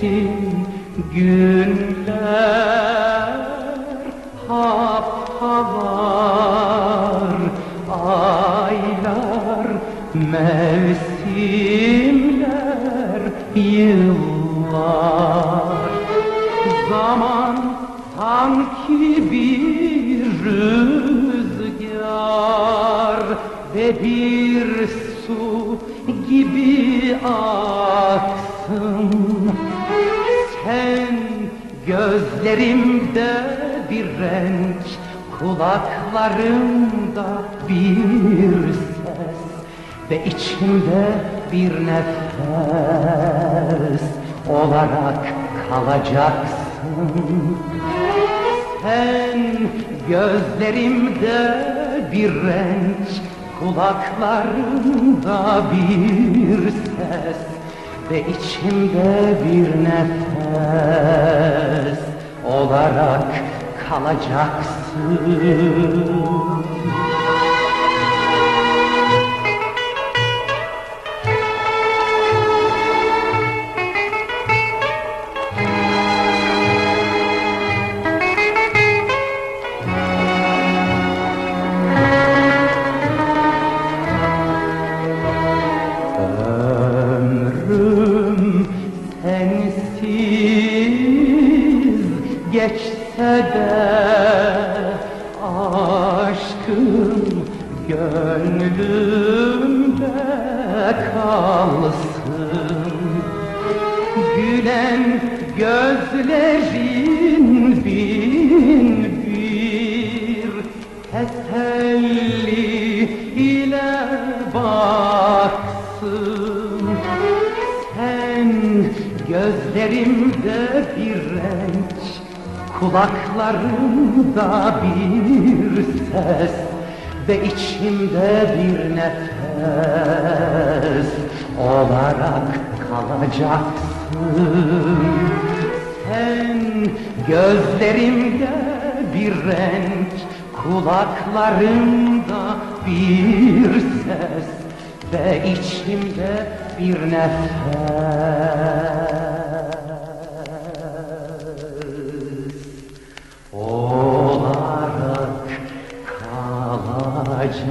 Günler haftalar Aylar mevsimler yıllar. Zaman sanki bir rüzgar Ve bir su gibi aksın gözlerimde bir renk Kulaklarımda bir ses Ve içimde bir nefes Olarak kalacaksın. Sen gözlerimde bir renk Kulaklarımda bir ses Ve içimde bir nefes Olarak kalacaksın de Aşkım gönlümde kalsın. Gülen gözlerin bin bir teselli ile baksın. Sen gözlerimde bir renk Kulaklarımda bir ses Ve içimde bir nefes. Olarak kalacaksın. Sen gözlerimde bir renk Kulaklarımda bir ses Ve içimde bir nefes Kalacaksın